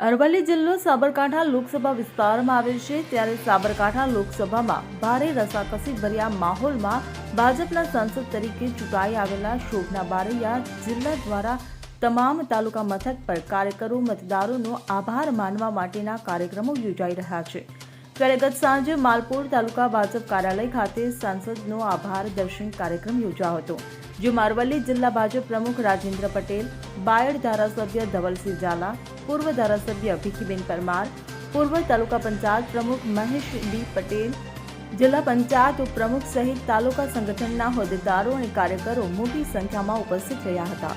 અરવલ્લી જિલ્લો સાબરકાંઠા લોકસભા વિસ્તારમાં આવે છે ત્યારે સાબરકાંઠા લોકસભામાં ભારે રસાકસી ભર્યા માહોલમાં ભાજપના સાંસદ તરીકે ચૂંટાઈ આવેલા શોભના બારૈયા જિલ્લા દ્વારા તમામ તાલુકા મથક પર કાર્યકરો, મતદારોનો આભાર માનવા માટેના કાર્યક્રમો યોજાઈ રહ્યા છે. ત્યારે ગત સાંજે માલપુર તાલુકા ભાજપ કાર્યાલય ખાતે સાંસદનો આભાર દર્શન કાર્યક્રમ યોજાયો હતો જેમાં અરવલ્લી જિલ્લા ભાજપ પ્રમુખ રાજેન્દ્ર પટેલ, બાયડ ધારાસભ્ય ધવલસિંહ ઝાલા, પૂર્વ ધારાસભ્ય ભીખીબેન પરમાર, પૂર્વ તાલુકા પંચાયત પ્રમુખ મહેશ બી પટેલ, જિલ્લા પંચાયત ઉપપ્રમુખ સહિત તાલુકા સંગઠનના હોદ્દેદારો અને કાર્યકરો મોટી સંખ્યામાં ઉપસ્થિત રહ્યા હતા.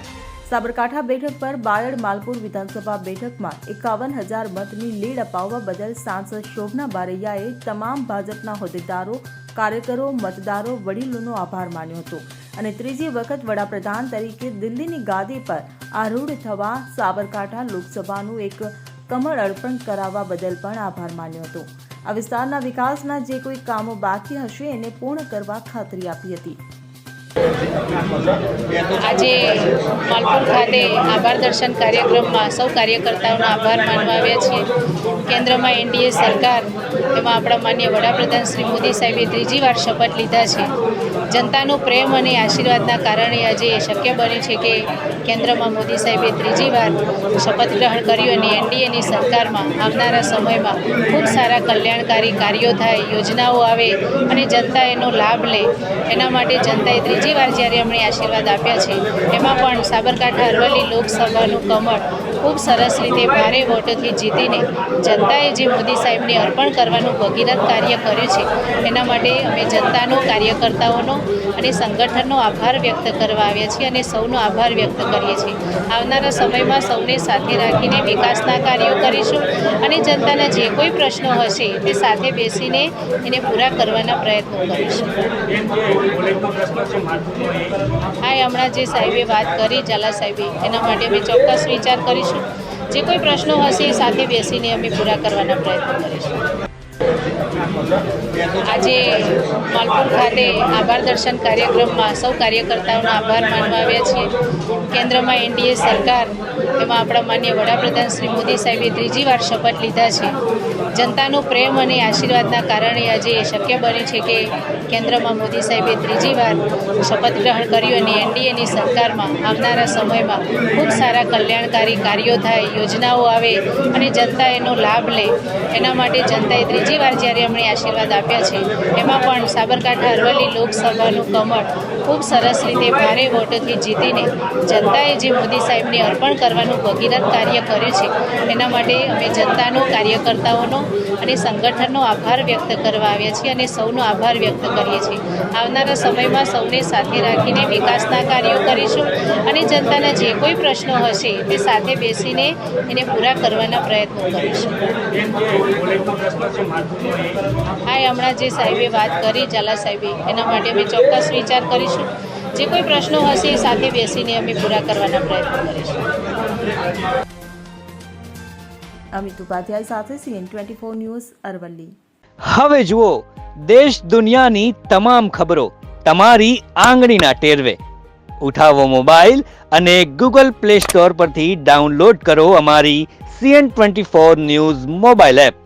સાબરકાંઠા બેઠક પર બાયડ માલપુર વિધાનસભા બેઠકમાં એકાવન હજાર મતની લીડ અપાવવા બદલ સાંસદ શોભના બારૈયાએ તમામ ભાજપના હોદ્દેદારો, કાર્યકરો, મતદારો, વડીલોનો આભાર માન્યો હતો. અને ત્રીજી વખત વડાપ્રધાન તરીકે દિલ્હીની ગાદી પર આરૂઢ થવા સાબરકાંઠા લોકસભાનું એક કમળ અર્પણ કરાવવા બદલ પણ આભાર માન્યો હતો. આ વિસ્તારના વિકાસના જે કોઈ કામો બાકી હશે એને પૂર્ણ કરવા ખાતરી આપી હતી. આજે માલપુર ખાતે આભાર દર્શન કાર્યક્રમમાં સૌ કાર્યકર્તાઓનો આભાર માનવા આવ્યા છીએ. કેન્દ્રમાં એનડીએ સરકાર એમાં આપણા માન્ય વડાપ્રધાન શ્રી મોદી સાહેબે ત્રીજી વાર શપથ લીધા છે. જનતાનો પ્રેમ અને આશીર્વાદના કારણે આજે શક્ય બન્યું છે કે કેન્દ્રમાં મોદી સાહેબે ત્રીજી વાર શપથ ગ્રહણ કર્યું અને એનડીએની સરકારમાં આવનારા સમયમાં ખૂબ સારા કલ્યાણકારી કાર્યો થાય, યોજનાઓ આવે અને જનતા એનો લાભ લે. એના માટે જનતાએ ત્રીજી વાર જ્યારે એમણે આશીર્વાદ આપ્યા છે, એમાં પણ સાબરકાંઠા અરવલ્લી લોકસભાનું કમળ ખૂબ સરસ રીતે ભારે વોટોથી જીતીને જનતાએ જે મોદી સાહેબને અર્પણ કરવાનું ભગીરથ કાર્ય કર્યું છે, એના માટે અમે જનતાનો, કાર્યકર્તાઓનો અને સંગઠનનો આભાર વ્યક્ત કરવા આવ્યા છીએ અને સૌનો આભાર વ્યક્ત કરીએ છીએ. આવનારા સમયમાં સૌને સાથે રાખીને વિકાસના કાર્યો કરીશું અને જનતાના જે કોઈ પ્રશ્નો હશે તે સાથે બેસીને એને પૂરા કરવાના પ્રયત્નો કરીશું. હા હમણાં જે સાહેબે વાત કરી, ઝાલા સાહેબે, એના માટે અમે ચોક્કસ વિચાર કરીશું. જે કોઈ પ્રશ્નો હશે એ સાથે બેસીને અમે પૂરા કરવાના પ્રયત્ન કરીશું. આજે માલપુર ખાતે આભાર દર્શન કાર્યક્રમમાં સૌ કાર્યકર્તાઓનો આભાર માનવા આવ્યા છીએ. કેન્દ્રમાં એનડીએ સરકાર, એમાં આપણા માન્ય વડાપ્રધાન શ્રી મોદી સાહેબે ત્રીજી વાર શપથ લીધા છે. જનતાનો પ્રેમ અને આશીર્વાદના કારણે આજે શક્ય બન્યું છે કે કેન્દ્રમાં મોદી સાહેબે ત્રીજી વાર શપથ ગ્રહણ કર્યું અને એનડીએની સરકારમાં આવનારા સમયમાં ખૂબ સારા કલ્યાણકારી કાર્યો થાય, યોજનાઓ આવે અને જનતા એનો લાભ લે. એના માટે જનતાએ ત્રીજી વાર જ્યારે એમણે આશીર્વાદ આપ્યા છે એમાં પણ સાબરકાંઠા અરવલ્લી લોકસભાનું કમળ ખૂબ સરસ રીતે ભારે વોટોથી જીતીને જનતાએ જે મોદી સાહેબને અર્પણ કરવાનું ભગીરથ કાર્ય કર્યું છે, એના માટે અમે જનતાનો, કાર્યકર્તાઓનો અને સંગઠનનો આભાર વ્યક્ત કરવા આવ્યા છીએ અને સૌનો આભાર વ્યક્ત કરીએ છીએ. આવનારા સમયમાં સૌને સાથે રાખીને વિકાસના કાર્યો કરીશું અને જનતાના જે કોઈ પ્રશ્નો હશે તે સાથે બેસીને એને પૂરા કરવાના પ્રયત્નો કરીશું. હા હમણાં જે સાહેબે વાત કરી ઝાલા સાહેબે એના માટે અમે ચોક્કસ વિચાર કરીશું. જે કોઈ પ્રશ્નો હશે એ સાથે બેસીને અમે પૂરા કરવાના પ્રયત્ન કરીશું. અમિત ઉપાધ્યાય સાથે CN twenty four news Aravalli. હવે જુઓ દેશ દુનિયાની તમામ ખબરો તમારી આંગળીના ટેરવે. ઉઠાવો મોબાઈલ અને ગૂગલ પ્લે સ્ટોર પરથી ડાઉનલોડ કરો અમારી CN twenty four news mobile app.